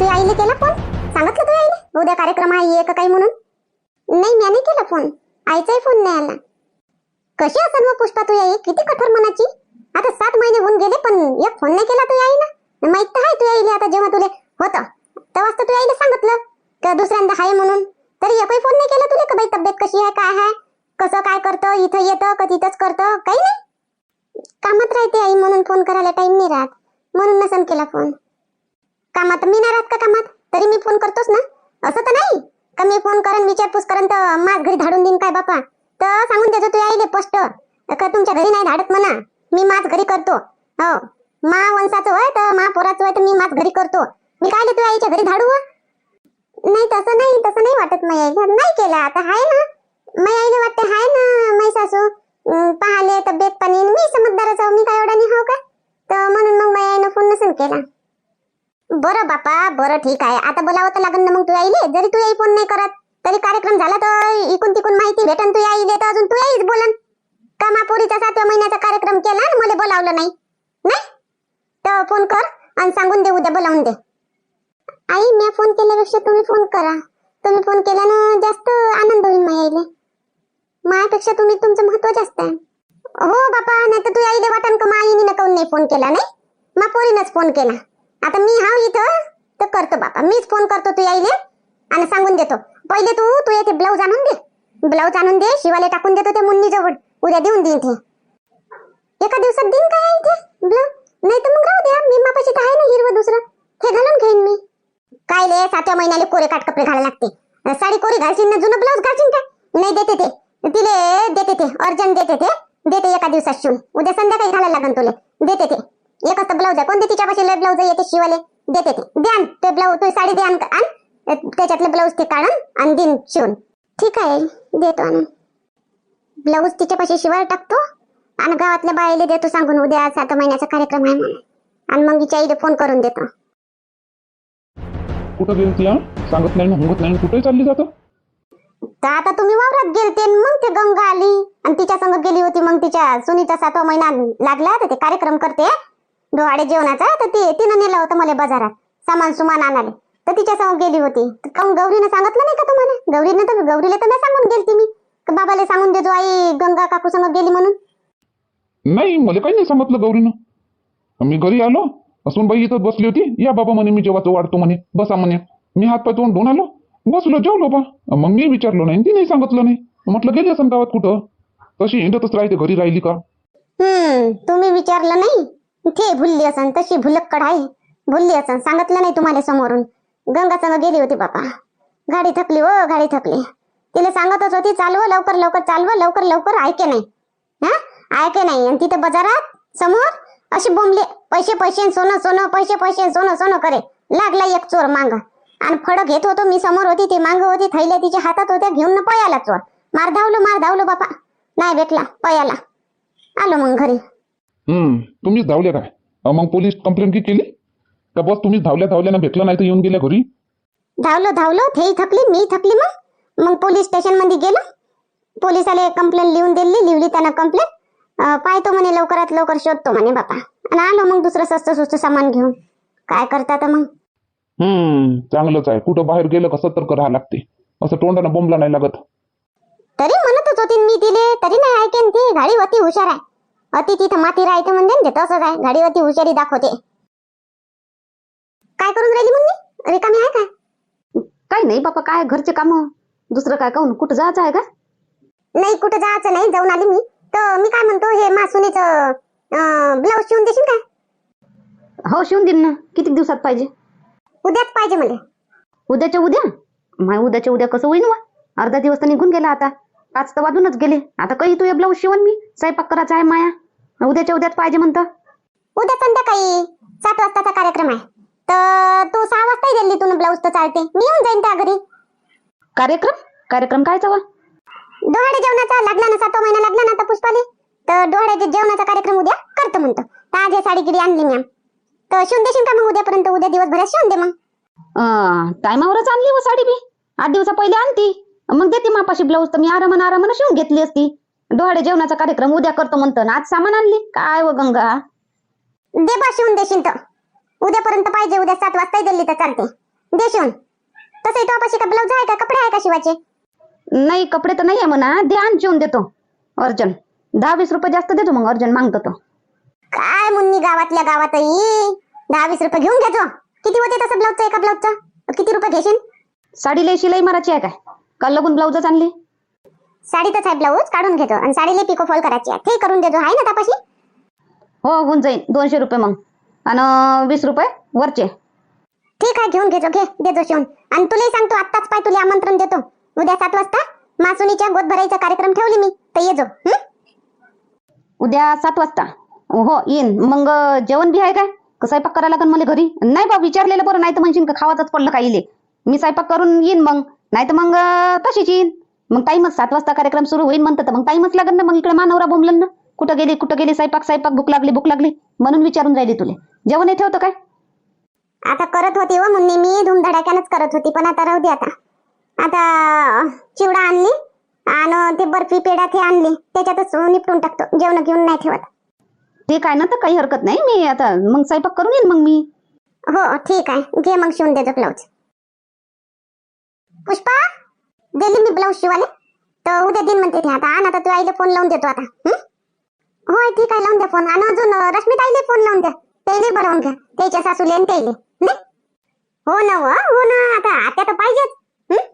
तू आईले केला फोन? सांगितलं तू आईने? उद्या कार्यक्रम आहे ये का काही म्हणून? नाही मी नाही केला फोन. आईचाही फोन नाही आला. कशी असेल मग पुष्पा तू आई? किती कठोर मनाची? आता सात महिने होऊन गेले पण एक फोन नाही केला तू आई ना माहीत तर आहे तू आईले आता जेव्हा तुले होतं. तेव्हाच तर तू आईने सांगितलं का दुसऱ्यांदा आहे म्हणून. तरी एकही फोन नाही केला तुले का बाई तब्येत कशी आहे काय आहे? कसं काय करतं? इथं येतं का तिथंच करतं? काही नाही. कामात राहते आई म्हणून फोन करायला टाइम नाही राहत. म्हणून नसन केला फोन. कामात? मी नाही राहत का कामात? तरी मी फोन करतोच ना? असं तर नाही. का मी फोन करेन विचारपूस करेन तर माझ घरी धाडून देईन काय बापा? तर सांगून देतो तू यायले स्पष्ट. का तुमच्या घरी नाही धाडत म्हणा? मी माझ घरी करतो. हो. मा वंशाचं होय तर मा पोराचं होय तर मी माझ घरी करतो. मी काय तू आईच्या घरी धाडू नाही तसं नाही तसं नाही वाटत मी आईला नाही केलं. आता हाय ना. मी आईला वाटते हाय ना मै सासू. अं, तब्येत पाणी. मी समजदारच आहो. मी काय एवढा नाही हो का? तर म्हणून मग माझ्या आईनं फोन नसेल केला. बरं बापा बरं ठीक आहे. आता बोलावं तर लागन ना मग तू यायले जरी तू याई फोन नाही करत तरी कार्यक्रम झाला तर इकून तिकून माहिती भेटन तू यायले तर अजून तू याईच बोलन. का मापोरीचा सातव्या महिन्याचा कार्यक्रम केला आणि मला बोलावलं नाही. नाही? तर फोन कर आणि सांगून दे उद्या बोलावून दे. आई मी फोन केल्यापेक्षा तुम्ही फोन करा. तुम्ही फोन केल्यानं जास्त आनंद होईल माझ्या आईले मायापेक्षा तुम्ही तुमचं महत्त्व जास्त आहे. हो बापा नाही तर तू आईले वाटन का माईने न काऊन नाही फोन केला नाही? मा पोरीनंच फोन केला. आता मी हाव इथं तर करतो बापा. मीच फोन करतो तू याईले आणि सांगून देतो. पहिले तू तू येते ब्लाऊज आणून दे. ब्लाऊज आणून दे शिवाले टाकून देतो ते मुन्नी जवळ. उद्या देऊन देईन ते. एका दिवसात देईन काय ते ब्लाऊज नाही तर मग राहू द्या. मी मापाशी तर आहे ना हिरवं दुसरं. हे घालून घेईन मी. काय ले सातव्या महिन्याला कोरे काट कपडे घालायला लागते. साडी कोरी घालशील ना जुनं ब्लाऊज घालशील का? नाही देते ते. तिले देते ते. अर्जंट देते ते. देते एका दिवसात शिवून. उद्या संध्याकाळी घालायला लागन तुले. देते ते. एकच तर ब्लाऊज आहे. कोणते? तिच्यापाशी लय ब्लाऊज येते शिवाले. देते ते. द्यान ते ब्लाऊज तू साडी द्यान आण. त्याच्यातले ब्लाऊज ते काढून आणि दिन शिवून. ठीक आहे. देतो आणून ब्लाऊज तिच्यापाशी शिवायला टाकतो आणि गावातल्या बायले देतो सांगून उद्या सात महिन्याचा कार्यक्रम आहे म्हणून. आणि मग तिच्या आईला फोन करून देतो. कुठं गेली ती सांगत नाही हुंगत नाही कुठे चालली जातं? तर आता तुम्ही वावरात गेलते आणि मग ते गंगा आली. आणि तिच्या संग गेली होती मग तिच्या सुनीचा सातवा महिना लागला. तर ते कार्यक्रम करते. डोहाडे जेवणाचा? तर ते तिनं नेलं होतं मला बाजारात. सामान सुमान आणाले. तर तिच्या संग गेली होती. काऊन गौरीनं सांगितलं नाही का तुम्हाला? गौरीनं तर गौरीला तर मी सांगून गेलती मी. बाबाला सांगून देतो आई गंगा काकू संग गेली म्हणून? नाही मला काही नाही सांगितलं गौरीनं. मी घरी आलो. असून बाई इथं बसली होती. या बाबा म्हणे मी जेव्हा वाढतो म्हणे. बसा म्हणे. मी हात पाय तोंड धुवून आलो. बसलो जेवलो बा. मग मी विचारलो नाही. ती नाही सांगितलं नाही. म्हटलं गेली असं गावात कुठं? तशी हिंडतच राहते. घरी राहिली का? हम्म तुम्ही विचारलं नाही? ते भुलली असन तशी भुलक्कड आहे भुलली असन सांगितलं नाही तुम्हाला समोरून. गंगा संग गेली होती बापा. गाडी थकली हो गाडी थकली. तिला सांगतच होती चालव लवकर लवकर चालव लवकर लवकर ऐके नाही. हा? ऐके नाही. आणि तिथे बाजारात समोर अशी बोंबले पैसे पैसे सोनं सोनं पैसे पैसे सोनं सोनं करे. लागला एक चोर मांग. आणि फळ घेत होतो मी समोर होती ती मांग होती थैल्या तिच्या हातात होत्या घेऊन न पयाला चोर. मार धावलो मार धावलो बापा. नाही भेटला पयाला आलो मग घरी. हम्म. तुम्हीच धावले काय अं, मग पोलीस कंप्लेंट की केली? का बस तुम्हीच धावल्या धावल्या ना भेटलं नाही तर येऊन गेल्या घरी? धावलो धावलो. तेही थकली मी थकली मग. मग पोलीस स्टेशनमध्ये गेलो. पोलिसाला कंप्लेंट लिहून दिली लिहिली त्यानं कंप्लेंट पाहतो म्हणे लवकरात लवकर शोधतो म्हणे बापा. आणि आलो मग दुसरं स्वस्त स्वस्त सामान घेऊन. काय करतात मग? हम्म. चांगलंच आहे. कुठं बाहेर गेलं का सतर्क राहा लागते. असं तोंडानं बोंबला नाही लागत. तरी म्हणतच होती मी तिले. तरी नाही ऐकेन ती. गाडी होती हुशार आहे. अति तिथं माती राहते म्हणजे ना ते तसंच आहे. गाडी होती हुशारी दाखवते. काय करून राहिली म्हणली रिकामी आहे काय? काही नाही बापा काय घरचे काम? दुसरं काय काहून? कुठं जायचं आहे का? नाही कुठं जायचं नाही. जाऊन आली मी. तर मी काय म्हणतो हे मासुनीचं ब्लाऊज शिवून देशील काय? हो शिवून देईन ना. किती दिवसात पाहिजे? उद्याच पाहिजे मला. उद्याच्या उद्या? माय उद्याच्या उद्या कसं होईन वा? अर्धा दिवस तर निघून गेला आता. पाच तर वाजूनच गेले. आता काही तू ब्लाऊज शिवण मी? स्वयंपाक करायचा आहे माया. उद्याच्या उद्यात पाहिजे म्हणतं. उद्या संध्याकाळी सात वाजताचा कार्यक्रम आहे. तर तू सहा वाजता दिल्ली तू ब्लाऊज तर चालते. मी येऊन जाईन त्या घरी. कार्यक्रम? कार्यक्रम काय वा डोहाळे जेवणाचा लागला ना सातवा महिना लागला ना आता पुष्पाली. तर डोहाळे जेवणाचा कार्यक्रम उद्या करतो म्हणतो. आज हे साडी गिडी आणली मॅम तर शिवून देशील का मग उद्यापर्यंत? उद्या दिवसभरात शिवून दे मग. टायमावरच आणली व साडी बी आठ दिवसा पहिले आणती. मग देते मापाशी ब्लाऊज तर मी आरामानं आरामानं शिवून घेतली असती. डोहाळे जेवणाचा कार्यक्रम उद्या करतो म्हणतो ना आज सामान आणली. काय व गंगा? दे बा शिवून देशील तर उद्यापर्यंत पाहिजे उद्या सात वाजता दिल्ली तर चालते. दे शिवून. तसंही का ब्लाऊज आहे का? कपडे आहे का शिवाचे? नाही कपडे तर नाही आहे म्हणा. दे आण शिवून देतो. अर्जन. दहा वीस रुपये जास्त देतो मग अर्जन मागतो तो. काय मुन्नी गावातल्या गावातही? दहा वीस रुपये घेऊन घेतो किती होते तसं ब्लाऊजचं एका ब्लाऊजचा किती रुपये घेशील? साडीला शिलाई मारायची आहे काय? काल लगून ब्लाऊजच आणली? साडीतच आहे ब्लाऊज काढून घेतो. आणि साडीला पिको फॉल करायची आहे. ते करून देतो. आहे ना तपाशी? हो होऊन जाईल दोनशे रुपये मग. आणि वीस रुपये वरचे. ठीक आहे घेऊन घेतो घे देतो शिवून. आणि तुलाही सांगतो आत्ताच पाय तुला आमंत्रण देतो. उद्या सात वाजता मासुनीच्या गोद भरायचा कार्यक्रम ठेवली मी. तर ये जो. हं? उद्या सात वाजता. हो येईन. मग जेवण बी आहे काय? का स्वयंपाक करायला लागेल मला घरी? नाही बा विचारलेलं बरं. नाही तर म्हणशील का खावाचंच पडलं काही मी स्वयंपाक करून येईन मग. नाही तर मग तशीच येईन. मग टाईमच सात वाजता कार्यक्रम सुरू होईल म्हणतं तर मग टाईमच लागेल ना मग इकडे मानवरा बोंबलन ना. कुठं गेली कुठं गेली स्वयंपाक स्वयंपाक भूक लागली भूक लागली. म्हणून विचारून राहिली तुले. जेवण येथे होतं काय? आता करत होती व मुन्नी मी धूमधडाक्यानंच करत होती पण आता राहू दे आता. आता चिवडा आणली आणि ते बर्फी पेढा ते आणली त्याच्यातच निपटून टाकतो जेवण घेऊन नाही ठेवत. ठीक आहे ना तर काही हरकत नाही मी आता मग स्वयंपाक करून येईन मग मी. हो ठीक आहे. घे मग शिवून देतो ब्लाऊज पुष्पा गेली मी ब्लाऊज शिवाले. तर उद्या दिन म्हणते आता. आण आता तू आईला फोन लावून देतो आता. होय ठीक आहे लावून द्या फोन आणि अजून रश्मी ताईले फोन लावून द्या त्याला बरवून घ्या त्याच्या सासूले आणि त्याला. हो? ना व हो ना. आता आता तर पाहिजेच. हं?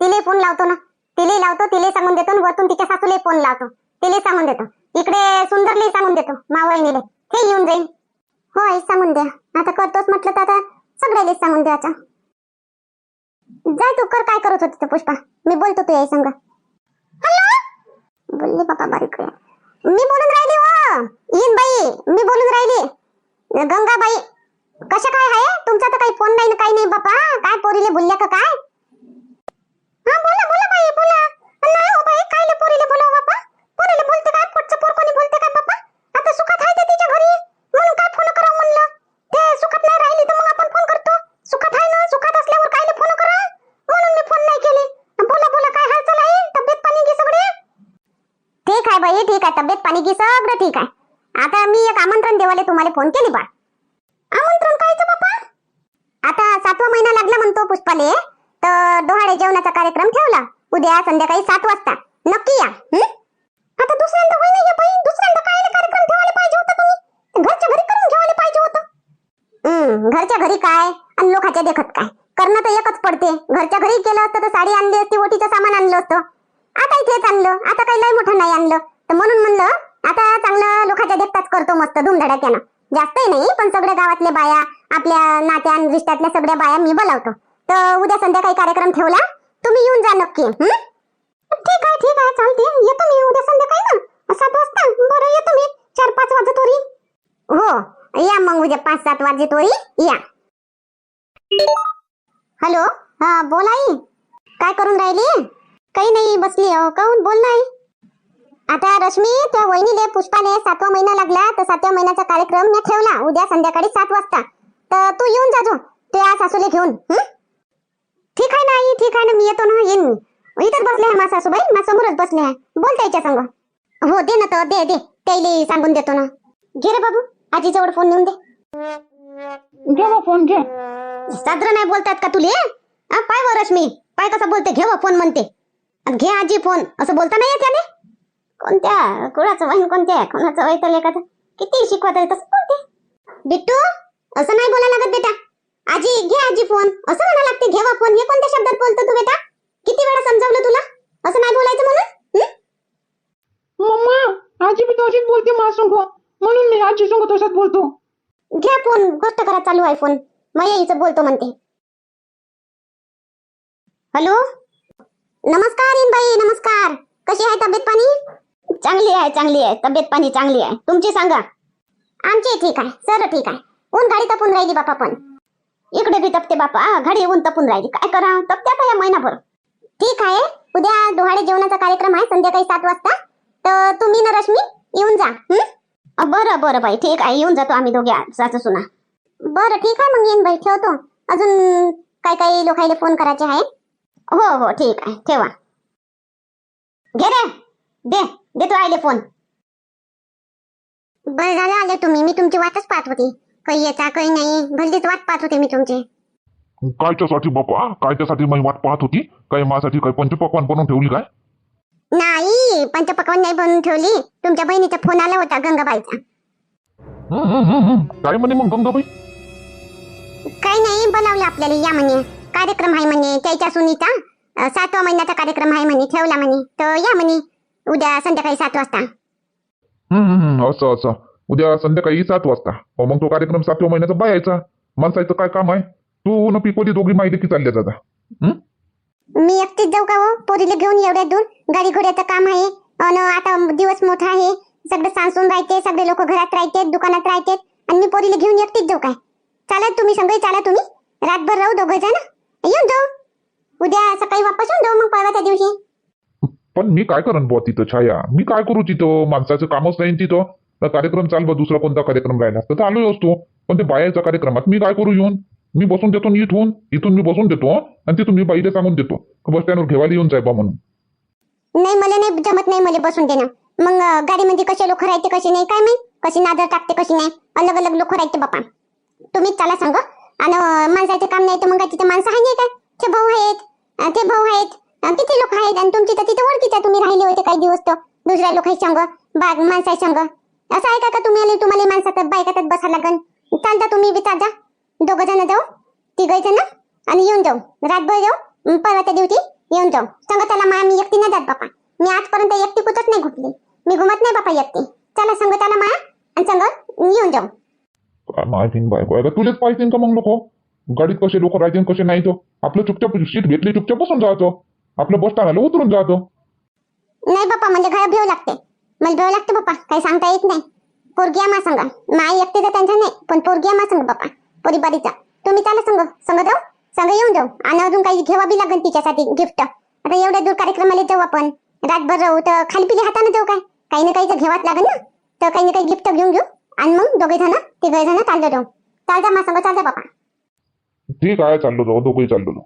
तिले फोन लावतो ना. तिले लावतो तिले सांगून देतो वरतून तिच्या सासूले फोन लावतो. तिले सांगून देतो. इकडे सुंदरले सांगून देतो मावळणीले. हे येऊन जाईल होय सांगून द्या. आता करतोच म्हटलं तर आता सगळ्याला सांगून द्यायचं जाय तू कर काय करत होती पुष्पा. मी बोलतो तू याय संग. हॅलो? बोलली बाबा बारीक मी बोलून राहिली हो. येईन बाई मी बोलून राहिली. गंगाबाई कशा काय आहे? तुमचा तर काही फोन नाही ना काही नाही बापा. काय पोरीले बोलल्या का काय? हा बोला बोला बाई बोला. नाही हो बाई कायले पोरीले बोलाव बापा? पोरीले बोलते काय? पोटचं पोर कोणी बोलते काय बापा आता सुखात आहे ते तिच्या घरी म्हणून काय फोन करावं म्हणलं ते सुखात नाही राहिली तर मग आपण फोन करतो सुखात आहे ना सुखात असल्यावर कायले फोन करा म्हणून मी फोन नाही केले बोला बोला काय हालचाल आहे तब्येत पाणी घे सगळे ठीक आहे बाई ठीक आहे तब्येत पाणी की सगळं ठीक आहे. आता मी एक आमंत्रण देवाले तुम्हाला फोन केली बा. आमंत्रण कायचं बापा आता सातवा महिना लागला म्हणतो पुष्पाले तर डोहाळे जेवणाचा कार्यक्रम ठेवला. उद्या संध्याकाळी सात वाजता. नक्की या आता दुसऱ्यांदा होई नाही बाई. दुसऱ्यांदा काय कार्यक्रम ठेवायला पाहिजे होता तुम्ही? घरच्या घरी करून ठेवायला पाहिजे होतं. घरच्या घरी काय? आणि लोकांच्या देखत काय? करणं तर एकच पडते. घरच्या घरी केलं असतं तर साडी आणली असती ओटीचं सामान आणलं असतं. आता इथेच आणलं. आता काही लय मोठं नाही आणलं. तर म्हणून म्हणलं आता चांगलं लोकांच्या देखताच करतो मस्त धुमधडाक्यानं. जास्तही नाही पण सगळ्या गावातल्या बाया आपल्या नात्या आणि रिश्त्यातल्या सगळ्या बाया मी बोलावतो. तर उद्या संध्याकाळी कार्यक्रम ठेवला तुम्ही येऊन जा नक्की. ठीक आहे ठीक आहे चालते येतो मी उद्या संध्याकाळी ना. सात वाजता. बरं येतो मी. चार पाच वाजत होरी हो या मग उद्या पाच सात वाजत होरी या. हॅलो हा बोलाई काय करून राहिली? काही नाही बसली अहो काहून बोल नाही आता रश्मी त्या वहिनीले पुष्पाले सातवा महिना लागला तर सातव्या महिन्याचा कार्यक्रम मी ठेवला. उद्या संध्याकाळी सात वाजता. तर तू येऊन जाजो त्या सासूले घेऊन. हं? ठीक आहे ना आई ठीक आहे ना मी येतो ना येईन मी. इथंच बसले आहे मा सासूबाई मा समोरच बसले आहे. बोल त्याच्या संग. हो दे ना तर दे दे. त्याला सांगून देतो ना. घे रे बाबू आजीजवळ फोन नेऊन दे. घे फोन घे. साजरं नाही बोलतात का तुले? हा, पाय वर रश्मी. पाय कसं बोलते घे व फोन म्हणते. घे आजी फोन. असं बोलता नाही येत याने कोणत्या? कुणाचं वहीन कोणत्या? कोणाचं वय तर लेखाचं? किती शिकवत आहे तसं बोलते. बिट्टू असं नाही बोलायला लागत बेटा. आजी घे आजी फोन. असं म्हणा लागते घे व फोन. हे कोणत्या शब्दात बोलतो तू बेटा? किती वेळा समजावलं तुला? असं नाही बोलायचं म्हणून? मम्मा आजी बी तशीच बोलते माझ संग. म्हणून मी आजी संग तसाच बोलतो. घ्या फोन. गोष्ट करा चालू आहे फोन. मग यायचं बोलतो म्हणते. हॅलो? नमस्कार बाई नमस्कार. कशी आहे तब्येत पाणी? चांगली आहे चांगली आहे. तब्येत पाणी चांगली आहे. तुमची सांगा. आमची ठीक आहे. सर ठीक आहे. ऊन गाडी तपून राहिली बापा पण. इकडे बी तपते बापा. गाडी ऊन तपून राहिली. काय करा? तपते आता या महिनाभर. ठीक आहे. उद्या डोहाळे जेवणाचा कार्यक्रम आहे संध्याकाळी सात वाजता. तर तुम्ही ना रश्मी येऊन जा. हं? बरं बरं बाई. ठीक आहे. येऊन जातो आम्ही दोघे. सासू सुना. बरं ठीक आहे. मग येईन बाई. ठेवतो. अजून काय काही लोकांना फोन करायचे आहे हो हो ठीक आहे. ठेवा. घे रे. दे दे तू आले फोन. बरं झालं आले तुम्ही. मी तुमची वाटच पाहत होती. काही येता काही नाही. भलतीच वाट पाहत होते मी तुमची. कायच्यासाठी बापा कायच्यासाठी मी वाट पाहत होती? काय माझ्यासाठी काय पंचपक्वान बनवून ठेवली काय? नाही पंचपक्वान नाही बनवून ठेवली. तुमच्या बहिणीचा फोन आला होता गंगाबाईचा. हं, हं, हं, हं. काय म्हणे मग गंगाबाई? काही नाही बोलावलं आपल्याला. या म्हणे. कार्यक्रम आहे म्हणे त्याच्या सुनीचा. सातवा महिन्याचा कार्यक्रम आहे म्हणे ठेवला म्हणे. तर या म्हणे उद्या संध्याकाळी सात वाजता. असं असं. उद्या संध्याकाळी सात वाजता. हो मग तो कार्यक्रम सातव्या महिन्याचा बायाचा माणसाचं काय काम आहे? तू न पिकोली दोघी माहिती की चालल्या जाता? मी एकटीच जाऊ का हो? पोरीला घेऊन एवढ्या दूर? गाडी घोड्याचं काम आहे. अन आता दिवस मोठा आहे. सगळं सांसून राहते सगळे लोक घरात राहते दुकानात राहते. आणि मी पोरीला घेऊन एकटीच जाऊ काय? चाला तुम्ही सगळे चाला तुम्ही. रातभर राहू दोघं जण येऊन जाऊ. उद्या सकाळी वापस येऊन जाऊ मग परवाच्या दिवशी. पण मी काय करण बुवा तिथं छाया? मी काय करू तिथं? माणसाचं कामच नाही तिथं. तर कार्यक्रम चाल बा दुसरा कोणता कार्यक्रम राहिला असता तर आलोय असतो. पण ते बायाच्या कार्यक्रमात मी काय करू येऊन? मी बसून देतो न इथून. इथून मी बसून देतो आणि तिथून मी बाईला सांगून देतो. बस स्टँडवर घेवायला येऊन जाय बा म्हणून. नाही मला नाही जमत नाही मला बसून देणं. मग अं, गाडीमध्ये कसे लोक राहते कसे नाही काय माहीत? कशी नादर टाकते कशी नाही? अलग अलग लोक राहते बापा. तुम्हीच चला सांग. आणि माणसाचे काम नाही तर मग तिथे माणसं आहे नाही काय ते भाऊ आहेत ते भाऊ आहेत किती लोक आहेत आणि तुमची तर तिथे ओळखीच्या तुम्ही राहिले होते काही दिवस तर दुसऱ्या लोकांच्या संग बाग माणसाच्या संग. असं आहे का तुम्ही आले तुम्हाला माणसात बायकातात बसा लागन? चालता तुम्ही बी चालता. दोघं जण जाऊ तिघ जण आणि येऊन जाऊ. रातभर जाऊ परवाच्या दिवशी येऊन जाऊ. सांगा त्याला मा मी एकटी नाही जात बापा. मी आजपर्यंत एकटी कुठंच नाही घुटली मी घुमत नाही बापा एकटी. चला सांग त्याला मा आणि सांग येऊन जाऊ. काय बायको आहे तुझेच पाहिजे का मग लोक गाडीत कसे लोक राहतील कसे नाही तो आपलं चुपचाप सीट भेटली चुपचाप बसून जातो आपलं बस स्टँडला उतरून जातो नाही बाप्पा म्हणजे घरात भेव लागते मला भेव लागते बाप्पा काही सांगता येत नाही पोरगी मा सांगा माई तर त्यांचा नाही पण पोरगी आम्हा सांग पोरी बारीचा तुम्ही त्याला सांग सांग जाऊ संग येऊन जाऊ आणि अजून काही घेवा बी लागेल तिच्यासाठी गिफ्ट आता एवढ्या दूर कार्यक्रमाला जाऊ आपण रातभर राहू तर खाली पिली हाताने जाऊ काय काही ना काही तर घेवाच लागेल ना तर काही ना काही गिफ्ट घेऊन घेऊ आणि मग दोघे जण तिघे जण चाललो जाऊ. चालता मा सांग चालता बापा ठीक आहे चाललो जाऊ. दोघंही चाललो जाऊ.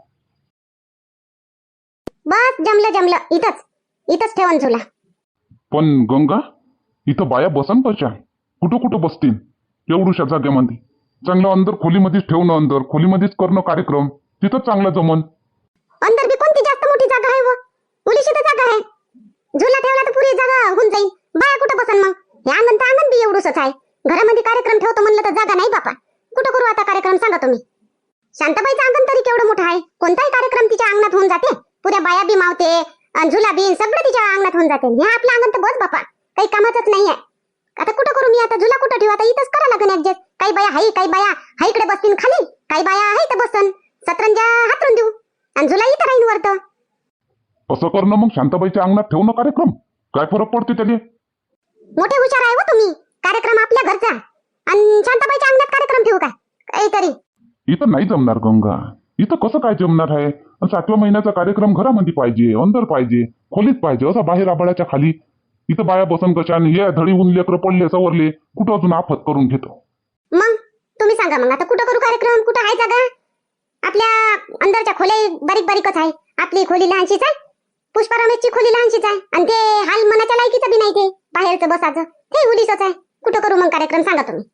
बस जमलं जमलं. इथंच. इथंच ठेवून झुला पण गंगा इथं बाया बसन कशा? कुठं कुठं बसतील? एवढूशा जागेमध्ये. चांगलं अंदर खोलीमध्येच ठेवणं अंदर. खोलीमध्येच करणं कार्यक्रम. तिथं चांगला जमन. अंदर बी कोणती जास्त मोठी जागा आहे व? उलीशी तर जागा आहे. झुला ठेवला तर पुरी जागा होऊन जाईल बाया कुठं बसन मग? हे अंगण तर अंगण बी एवढंच आहे. घरामध्ये कार्यक्रम ठेवतो म्हणलं तर जागा नाही बापा. कुठं करू आता कार्यक्रम? सांगा तुम्ही. शांताबाईचं अंगण तरी केवढं मोठं आहे. कोणताही कार्यक्रम तिच्या अंगणात होऊन जाते. पुऱ्या बाया बी मावते अन् झुला बी सगळं तिच्या अंगणात होऊन जाते. हे आपलं अंगण तर बस बापा. काही कामाचंच नाही आहे. आता कुठं करू मी? आता झुला कुठं ठेवू? आता इथंच करा लागेल ऍडजस्ट काही बाया हाई काही बाया हा इकडे बसतील खाली. काही बाया आहे तर बसन. सतरंजा हातरून देऊ. आणि झुला इथं राहीन वरतं. असं करणं मग शांताबाईच्या अंगणात ठेवणं कार्यक्रम? काय फरक पडते त्याले? मोठे हुशार आहे हो तुम्ही. कार्यक्रम आपल्या घरचा. आणि शांताबाईच्या अंगणात कार्यक्रम ठेवू काय? काहीतरी. इथं नाही जमणार गंगा. इथं कसं काय जमणार आहे? सातव्या महिन्याचा कार्यक्रम घरामध्ये पाहिजे अंदर पाहिजे खोलीत पाहिजे असं बाहेर आबाळाच्या खाली. इथं बाया बसन कशा आणि हे धडी ऊन लेकरं पडले सवरले कुठं अजून आफत करून घेतो? मग? तुम्ही सांगा मग. आता कुठं करू कार्यक्रम? कुठं आहे जागा? आपल्या अंदरच्या खोल्या बारीक बारीकच आहे. आपली खोली लहानशीच आहे. पुष्पा रमेशची खोली लहानशीच आहे. आणि ते हाल मनाच्या लायकीचं बी नाही ते. बाहेरचं बसाचं ते उलीसच आहे. कुठं करू मग कार्यक्रम? सांगा तुम्ही.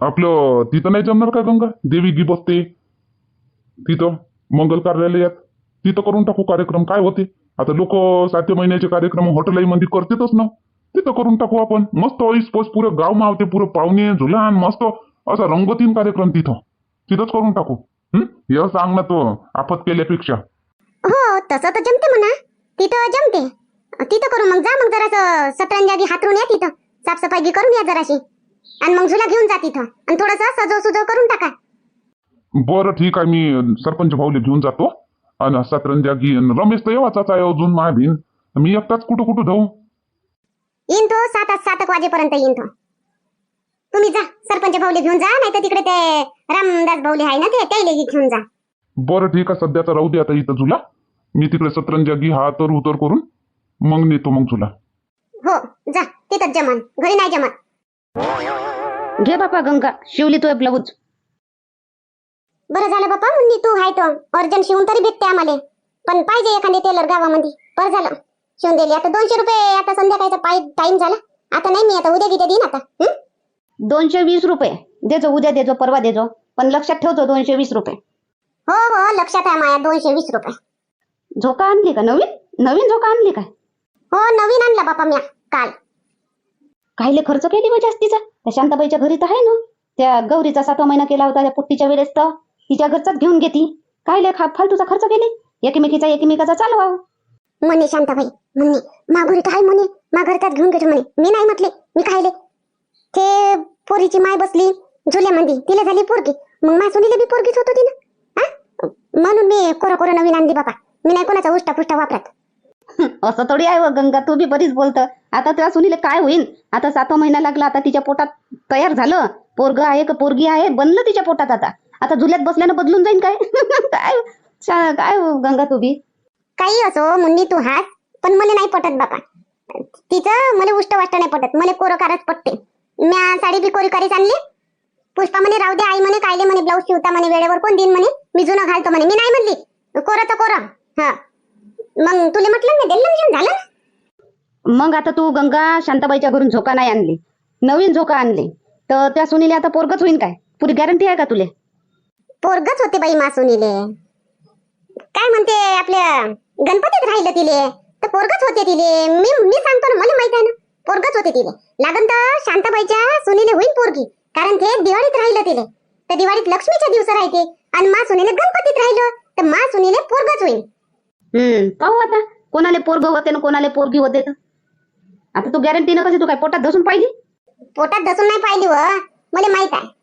आपलं तिथं नाही जमणार का गंगा? देवी गी बसते. तिथं मंगल कार्यालयात तिथं करून टाकू कार्यक्रम. काय होते? आता लोक सातव्या महिन्याचे कार्यक्रम हॉटेलही मध्ये करतेच ना. तिथं करून टाकू आपण. मस्त ऐस पोस पुरं गाव मावते पुरं पाहुणे झुलान मस्त असा रंगतीन कार्यक्रम तिथं. तिथंच करून टाकू. हं? हे सांग ना तो आफत केल्यापेक्षा. हो तसं तर जमते म्हणा. तिथं जमते. तिथं करू मग. जा मग जरासं सतरंजा हातरून या तिथं. साफसफाई करून या जराशी. आणि मग झुला घेऊन जा तिथं. आणि थोडस सजव सुजव करून टाका. बरं ठीक आहे. मी सरपंच भाऊले घेऊन जातो. आणि सतरंजा घी अन रमेश तर येवाचाच आहे अजून माय भिन. मी एकटाच कुठं कुठं जाऊ? येईन तो सात सात वाजेपर्यंत येईन तो. तुम्ही जा सरपंच भाऊले घेऊन जा नाही तर तिकडे ते रामदास भाऊले आहे ना ते त्याला घेऊन जा. बरं ठीक आहे. सध्याचा राहू दे आता इथं तुला मी तिकडे सतरंजा घी हा तर उतर करून मग नेतो मग तुला जा तिथंच जमन घरी नाही जमत. घे बापा गंगा शिवली तो ब्लाऊज. बरं झालं बापा मुन्नी तू हाय तो. अर्जंट शिवून तरी भेटते आम्हाला. पण पाहिजे एखादे टेलर गावामध्ये. बरं झालं. शिवून दिली. आता दोनशे रुपये आता संध्याकाळचा पाय टाइम झाला. आता नाही मी आता उद्या किती देईन आता? दोनशे वीस रुपये. देजो उद्या देजो परवा देजो. पण लक्षात ठेवतो दोनशे वीस रुपये. हो हो लक्षात आहे माया दोनशे वीस रुपये. झोका आणली का नवीन? नवीन झोका आणली काय? हो नवीन आणला बापा म्या काल. कायले खर्च केली बा जास्तीचा. त्या शांताबाईच्या घरी तर आहे ना. त्या गौरीचा सातवा महिना केला होता त्या पुट्टीच्या वेळेस तर. तिच्या घरचाच घेऊन घेती. कायले खा फालतूचा खर्च केले? एकमेकीचा एकमेकाचा चालवा. म्हणे शांताबाई म्हणे माघोरी तर आहे म्हणे. माघारी घेऊन घेतो म्हणे. मी नाही म्हटले. मी कायले? ते पोरीची माय बसली. झुल्यामध्ये तिला झाली पोरगी. मग माय सुनीला बी पोरगीच होत होती ना? म्हणून मी कोरा कोरा नवीन आणली बाबा मी नाही कोणाचा उष्टा पुष्टा वापरत. असं थोडी आहे व गंगा तू बी बरीच बोलत. आता त्या सुनीला काय होईल आता सातवा महिना लागला आता तिच्या पोटात तयार झालं. पोरग आहे का पोरगी आहे? बनलं तिच्या पोटात आता. आता झुल्यात बसल्यानं बदलून जाईन काय? काय काय हो गंगा तू बी? काही असो मुन्नी तू हात पण मला नाही पटत बापा तिचं मला उष्ट वाष्ट नाही पटत. मला कोरोकारच पटते. म्या साडी बी कोरीकारीच आणली. पुष्पा म्हणे राहू दे आई म्हणे कायले म्हणे ब्लाऊज शिवता म्हणे वेळेवर कोण देईन म्हणे? मी जुनं घालतो म्हणे. मी नाही म्हणली. कोरं तर कोरं. हा. मग तुला म्हटलं ना दिलं झालं ना? मग आता तू गंगा शांताबाईच्या घरून झोका नाही आणली. नवीन झोका आणली. तर त्या सुनीले आता पोरगच होईन काय? पुरी गॅरंटी आहे का तुले? पोरगच होते बाई मासुनीले काय म्हणते आपल्या गणपतीत राहिलं तिले? तर पोरगच होते तिले. मी मी सांगतो ना मला माहीत आहे ना. पोरगच होते तिले. लागन तर शांताबाईच्या सुनीले होईल पोरगी. कारण ते दिवाळीत राहिलं तिले. तर दिवाळीत लक्ष्मीच्या दिवस राहते. आणि मा सुनीले गणपतीत राहिलं. तर मा सुनीले पोरगच होईल हम्म. पाहू आता. कोणाले पोरग होते ना कोणाले पोरगी होते तर. आता तू गॅरंटी न कशी तू काय पोटात धसून पाहिली? पोटात धसून नाही पाहिली व. मला माहीत आहे.